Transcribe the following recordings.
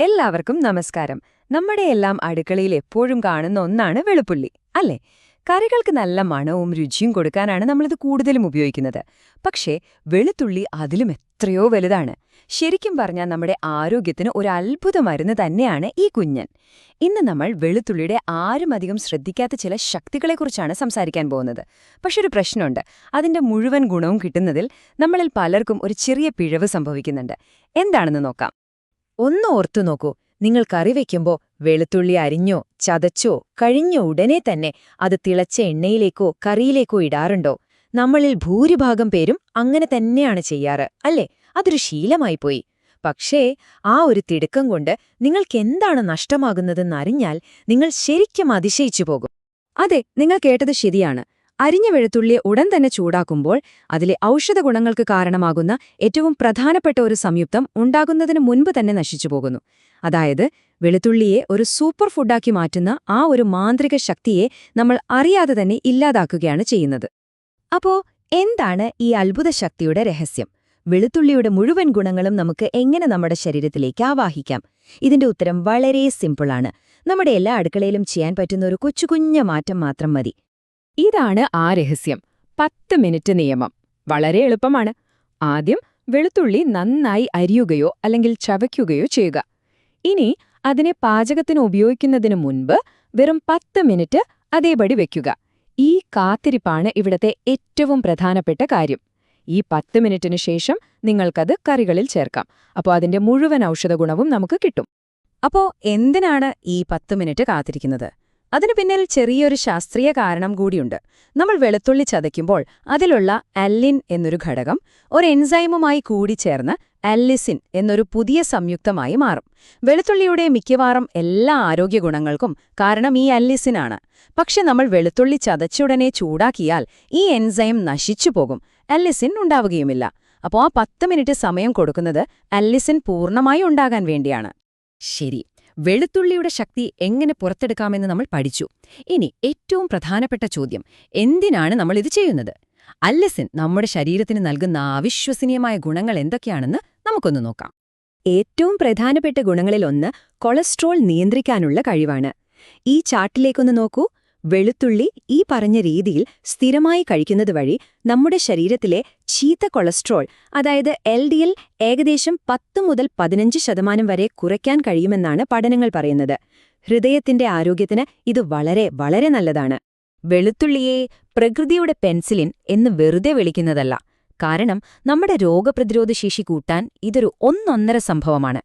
എല്ലാവർക്കും നമസ്കാരം. നമ്മുടെ എല്ലാം അടുക്കളയിൽ എപ്പോഴും കാണുന്ന ഒന്നാണ് വെളുപ്പുള്ളി അല്ലേ? കറികൾക്ക് നല്ല മണവും രുചിയും കൊടുക്കാനാണ് നമ്മളിത് കൂടുതലും ഉപയോഗിക്കുന്നത്. പക്ഷേ വെളുത്തുള്ളി അതിലും എത്രയോ വലുതാണ്. ശരിക്കും പറഞ്ഞാൽ നമ്മുടെ ആരോഗ്യത്തിന് ഒരു അത്ഭുത മരുന്ന് തന്നെയാണ് ഈ കുഞ്ഞൻ. ഇന്ന് നമ്മൾ വെളുത്തുള്ളിയുടെ ആരും അധികം ശ്രദ്ധിക്കാത്ത ചില ശക്തികളെക്കുറിച്ചാണ് സംസാരിക്കാൻ പോകുന്നത്. പക്ഷെ ഒരു പ്രശ്നമുണ്ട്. അതിന്റെ മുഴുവൻ ഗുണവും കിട്ടുന്നതിൽ നമ്മളിൽ പലർക്കും ഒരു ചെറിയ പിഴവ് സംഭവിക്കുന്നുണ്ട്. എന്താണെന്ന് നോക്കാം. ഒന്ന് ഓർത്തു നോക്കൂ. നിങ്ങൾ കറി വയ്ക്കുമ്പോൾ വെളുത്തുള്ളി അരിഞ്ഞോ ചതച്ചോ കഴിഞ്ഞ ഉടനെ തന്നെ അത് തിളച്ച എണ്ണയിലേക്കോ കറിയിലേക്കോ ഇടാറുണ്ടോ? നമ്മളിൽ ഭൂരിഭാഗം പേരും അങ്ങനെ തന്നെയാണ് ചെയ്യാറ് അല്ലേ? അതൊരു ശീലമായിപ്പോയി പക്ഷേ ആ ഒരു തിടുക്കം കൊണ്ട് നിങ്ങൾക്കെന്താണ് നഷ്ടമാകുന്നതെന്നറിഞ്ഞാൽ നിങ്ങൾ ശരിക്കും അതിശയിച്ചു പോകും. അതെ നിങ്ങൾ കേട്ടത് ശരിയാണ്. അരിഞ്ഞ വെളുത്തുള്ളിയെ ഉടൻ തന്നെ ചൂടാക്കുമ്പോൾ അതിലെ ഔഷധ ഗുണങ്ങൾക്ക് കാരണമാകുന്ന ഏറ്റവും പ്രധാനപ്പെട്ട ഒരു സംയുക്തം ഉണ്ടാകുന്നതിന് മുൻപ് തന്നെ നശിച്ചു പോകുന്നു. അതായത് വെളുത്തുള്ളിയെ ഒരു സൂപ്പർ ഫുഡാക്കി മാറ്റുന്ന ആ ഒരു മാന്ത്രിക ശക്തിയെ നമ്മൾ അറിയാതെ തന്നെ ഇല്ലാതാക്കുകയാണ് ചെയ്യുന്നത്. അപ്പോ എന്താണ് ഈ അത്ഭുത ശക്തിയുടെ രഹസ്യം? വെളുത്തുള്ളിയുടെ മുഴുവൻ ഗുണങ്ങളും നമുക്ക് എങ്ങനെ നമ്മുടെ ശരീരത്തിലേക്ക് ആവാഹിക്കാം? ഇതിന്റെ ഉത്തരം വളരെ സിമ്പിളാണ്. നമ്മുടെ എല്ലാ അടുക്കളയിലും ചെയ്യാൻ പറ്റുന്ന ഒരു കൊച്ചുകുഞ്ഞ മാറ്റം മാത്രം മതി. ഇതാണ് ആ രഹസ്യം. പത്ത് മിനിറ്റ് നിയമം. വളരെ എളുപ്പമാണ്. ആദ്യം വെളുത്തുള്ളി നന്നായി അരിയുകയോ അല്ലെങ്കിൽ ചവയ്ക്കുകയോ ചെയ്യുക. ഇനി അതിനെ പാചകത്തിന് ഉപയോഗിക്കുന്നതിന് മുൻപ് വെറും പത്ത് മിനിറ്റ് അതേപടി വെക്കുക. ഈ കാത്തിരിപ്പാണ് ഇവിടത്തെ ഏറ്റവും പ്രധാനപ്പെട്ട കാര്യം. ഈ പത്ത് മിനിറ്റിനു ശേഷം നിങ്ങൾക്കത് കറികളിൽ ചേർക്കാം. അപ്പോൾ അതിന്റെ മുഴുവൻ ഔഷധഗുണവും നമുക്ക് കിട്ടും. അപ്പോൾ എന്തിനാണ് ഈ പത്ത് മിനിറ്റ് കാത്തിരിക്കുന്നത്? അതിനു പിന്നിൽ ചെറിയൊരു ശാസ്ത്രീയ കാരണം കൂടിയുണ്ട്. നമ്മൾ വെളുത്തുള്ളി ചതയ്ക്കുമ്പോൾ അതിലുള്ള അല്ലിൻ എന്നൊരു ഘടകം ഒരു എൻസൈമുമായി കൂടിച്ചേർന്ന് അല്ലിസിൻ എന്നൊരു പുതിയ സംയുക്തമായി മാറും. വെളുത്തുള്ളിയുടെ മിക്കവാറും എല്ലാ ആരോഗ്യ ഗുണങ്ങൾക്കും കാരണം ഈ അല്ലിസിനാണ്. പക്ഷെ നമ്മൾ വെളുത്തുള്ളി ചതച്ചുടനെ ചൂടാക്കിയാൽ ഈ എൻസൈം നശിച്ചുപോകും അല്ലിസിൻ ഉണ്ടാവുകയുമില്ല. അപ്പോൾ ആ പത്ത് മിനിറ്റ് സമയം കൊടുക്കുന്നത് അല്ലിസിൻ പൂർണമായി ഉണ്ടാകാൻ വേണ്ടിയാണ്. ശരി. വെളുത്തുള്ളിയുടെ ശക്തി എങ്ങനെ പുറത്തെടുക്കാമെന്ന് നമ്മൾ പഠിച്ചു. ഇനി ഏറ്റവും പ്രധാനപ്പെട്ട ചോദ്യം എന്തിനാണ് നമ്മൾ ഇത് ചെയ്യുന്നത്? അല്ലസിൻ നമ്മുടെ ശരീരത്തിന് നൽകുന്ന അവിശ്വസനീയമായ ഗുണങ്ങൾ എന്തൊക്കെയാണെന്ന് നമുക്കൊന്ന് നോക്കാം. ഏറ്റവും പ്രധാനപ്പെട്ട ഗുണങ്ങളിലൊന്ന് കൊളസ്ട്രോൾ നിയന്ത്രിക്കാനുള്ള കഴിവാണ്. ഈ ചാർട്ടിലേക്കൊന്ന് നോക്കൂ. വെളുത്തുള്ളി ഈ പറഞ്ഞ രീതിയിൽ സ്ഥിരമായി കഴിക്കുന്നത് വഴി നമ്മുടെ ശരീരത്തിലെ ചീത്ത കൊളസ്ട്രോൾ അതായത് എൽ ഡി എൽ ഏകദേശം പത്ത് മുതൽ പതിനഞ്ച് ശതമാനം വരെ കുറയ്ക്കാൻ കഴിയുമെന്നാണ് പഠനങ്ങൾ പറയുന്നത്. ഹൃദയത്തിന്റെ ആരോഗ്യത്തിന് ഇത് വളരെ വളരെ നല്ലതാണ്. വെളുത്തുള്ളിയെ പ്രകൃതിയുടെ പെൻസിലിൻ എന്ന് വെറുതെ വിളിക്കുന്നതല്ല. കാരണം നമ്മുടെ രോഗപ്രതിരോധശേഷി കൂട്ടാൻ ഇതൊരു ഒന്നൊന്നര സംഭവമാണ്.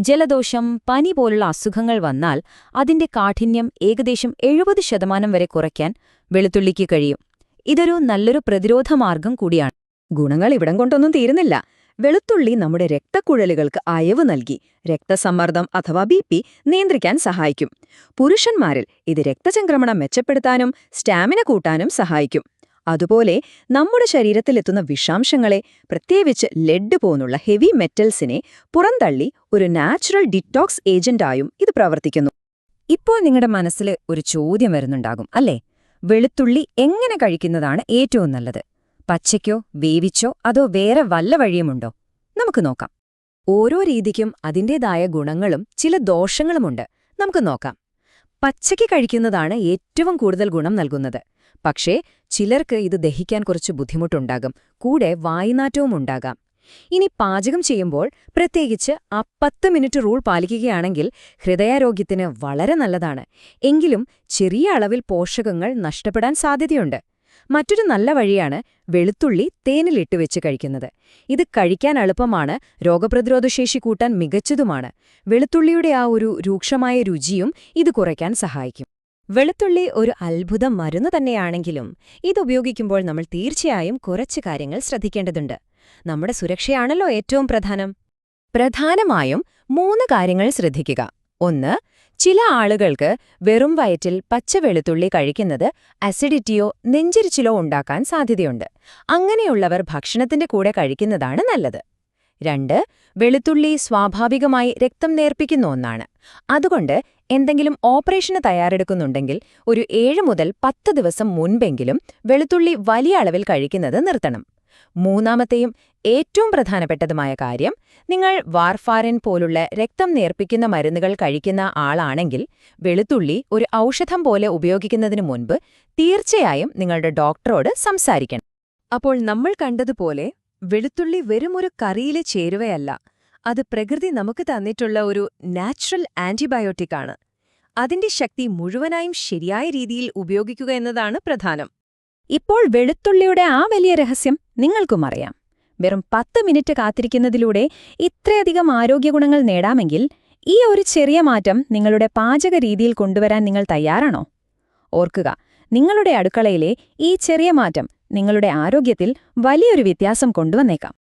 ജലദോഷം പനി പോലുള്ള അസുഖങ്ങൾ വന്നാൽ അതിന്റെ കാഠിന്യം ഏകദേശം എഴുപത് ശതമാനം വരെ കുറയ്ക്കാൻ വെളുത്തുള്ളിക്ക് കഴിയും. ഇതൊരു നല്ലൊരു പ്രതിരോധ മാർഗം കൂടിയാണ്. ഗുണങ്ങൾ ഇവിടം കൊണ്ടൊന്നും തീരുന്നില്ല. വെളുത്തുള്ളി നമ്മുടെ രക്തക്കുഴലുകൾക്ക് അയവ് നൽകി രക്തസമ്മർദ്ദം അഥവാ ബി പി നിയന്ത്രിക്കാൻ സഹായിക്കും. പുരുഷന്മാരിൽ ഇത് രക്തചംക്രമണം മെച്ചപ്പെടുത്താനും സ്റ്റാമിന കൂട്ടാനും സഹായിക്കും. അതുപോലെ നമ്മുടെ ശരീരത്തിലെത്തുന്ന വിഷാംശങ്ങളെ പ്രത്യേകിച്ച് ലെഡ് പോലുള്ള ഹെവി മെറ്റൽസിനെ പുറന്തള്ളി ഒരു നാച്ചുറൽ ഡിറ്റോക്സ് ഏജന്റായും ഇത് പ്രവർത്തിക്കുന്നു. ഇപ്പോൾ നിങ്ങളുടെ മനസ്സിൽ ഒരു ചോദ്യം വരുന്നുണ്ടാകും അല്ലേ? വെളുത്തുള്ളി എങ്ങനെ കഴിക്കുന്നതാണ് ഏറ്റവും നല്ലത്? പച്ചയ്ക്കോ വേവിച്ചോ അതോ വേറെ വല്ല വഴിയുമുണ്ടോ? നമുക്ക് നോക്കാം. ഓരോ രീതിക്കും അതിന്റേതായ ഗുണങ്ങളും ചില ദോഷങ്ങളുമുണ്ട്. നമുക്ക് നോക്കാം. പച്ചയ്ക്ക് കഴിക്കുന്നതാണ് ഏറ്റവും കൂടുതൽ ഗുണം നൽകുന്നത്. പക്ഷേ ചിലർക്ക് ഇത് ദഹിക്കാൻ കുറച്ച് ബുദ്ധിമുട്ടുണ്ടാകും. കൂടെ വായുനാറ്റവും ഉണ്ടാകാം. ഇനി പാചകം ചെയ്യുമ്പോൾ പ്രത്യേകിച്ച് ആ പത്ത് മിനിറ്റ് റൂൾ പാലിക്കുകയാണെങ്കിൽ ഹൃദയാരോഗ്യത്തിന് വളരെ നല്ലതാണ്. എങ്കിലും ചെറിയ അളവിൽ പോഷകങ്ങൾ നഷ്ടപ്പെടാൻ സാധ്യതയുണ്ട്. മറ്റൊരു നല്ല വഴിയാണ് വെളുത്തുള്ളി തേനിലിട്ട് വെച്ച് കഴിക്കുന്നത്. ഇത് കഴിക്കാൻ എളുപ്പമാണ് രോഗപ്രതിരോധശേഷി കൂട്ടാൻ മികച്ചതുമാണ്. വെളുത്തുള്ളിയുടെ ആ ഒരു രൂക്ഷമായ രുചിയും ഇത് കുറയ്ക്കാൻ സഹായിക്കും. വെളുത്തുള്ളി ഒരു അത്ഭുത മരുന്ന് തന്നെയാണെങ്കിലും ഇതുപയോഗിക്കുമ്പോൾ നമ്മൾ തീർച്ചയായും കുറച്ച് കാര്യങ്ങൾ ശ്രദ്ധിക്കേണ്ടതുണ്ട്. നമ്മുടെ സുരക്ഷയാണല്ലോ ഏറ്റവും പ്രധാനം. പ്രധാനമായും മൂന്ന് കാര്യങ്ങൾ ശ്രദ്ധിക്കുക. ഒന്ന് ചില ആളുകൾക്ക് വെറും വയറ്റിൽ പച്ച വെളുത്തുള്ളി കഴിക്കുന്നത് അസിഡിറ്റിയോ നെഞ്ചിരിച്ചിലോ ഉണ്ടാക്കാൻ സാധ്യതയുണ്ട്. അങ്ങനെയുള്ളവർ ഭക്ഷണത്തിന്റെ കൂടെ കഴിക്കുന്നതാണ് നല്ലത്. രണ്ട് വെളുത്തുള്ളി സ്വാഭാവികമായി രക്തം നേർപ്പിക്കുന്ന ഒന്നാണ്. അതുകൊണ്ട് എന്തെങ്കിലും ഓപ്പറേഷന് തയ്യാറെടുക്കുന്നുണ്ടെങ്കിൽ ഒരു ഏഴ് മുതൽ പത്ത് ദിവസം മുൻപെങ്കിലും വെളുത്തുള്ളി വലിയ അളവിൽ കഴിക്കുന്നത് നിർത്തണം. മൂന്നാമത്തെയും ഏറ്റവും പ്രധാനപ്പെട്ടതുമായ കാര്യം നിങ്ങൾ വാർഫാരിൻ പോലുള്ള രക്തം നേർപ്പിക്കുന്ന മരുന്നുകൾ കഴിക്കുന്ന ആളാണെങ്കിൽ വെളുത്തുള്ളി ഒരു ഔഷധം പോലെ ഉപയോഗിക്കുന്നതിനു മുൻപ് തീർച്ചയായും നിങ്ങളുടെ ഡോക്ടറോട് സംസാരിക്കണം. അപ്പോൾ നമ്മൾ കണ്ടതുപോലെ വെളുത്തുള്ളി വെറുമൊരു കറിയിലെ ചേരുവയല്ല. അത് പ്രകൃതി നമുക്ക് തന്നിട്ടുള്ള ഒരു നാച്ചുറൽ ആന്റിബയോട്ടിക്കാണ്. അതിന്റെ ശക്തി മുഴുവനായും ശരിയായ രീതിയിൽ ഉപയോഗിക്കുക എന്നതാണ് പ്രധാനം. ഇപ്പോൾ വെളുത്തുള്ളിയുടെ ആ വലിയ രഹസ്യം നിങ്ങൾക്കും അറിയാം. വെറും പത്ത് മിനിറ്റ് കാത്തിരിക്കുന്നതിലൂടെ ഇത്രയധികം ആരോഗ്യഗുണങ്ങൾ നേടാമെങ്കിൽ ഈ ഒരു ചെറിയ മാറ്റം നിങ്ങളുടെ പാചക രീതിയിൽ കൊണ്ടുവരാൻ നിങ്ങൾ തയ്യാറാണോ? ഓർക്കുക നിങ്ങളുടെ അടുക്കളയിലെ ഈ ചെറിയ മാറ്റം നിങ്ങളുടെ ആരോഗ്യത്തിൽ വലിയൊരു വ്യത്യാസം കൊണ്ടുവന്നേക്കാം.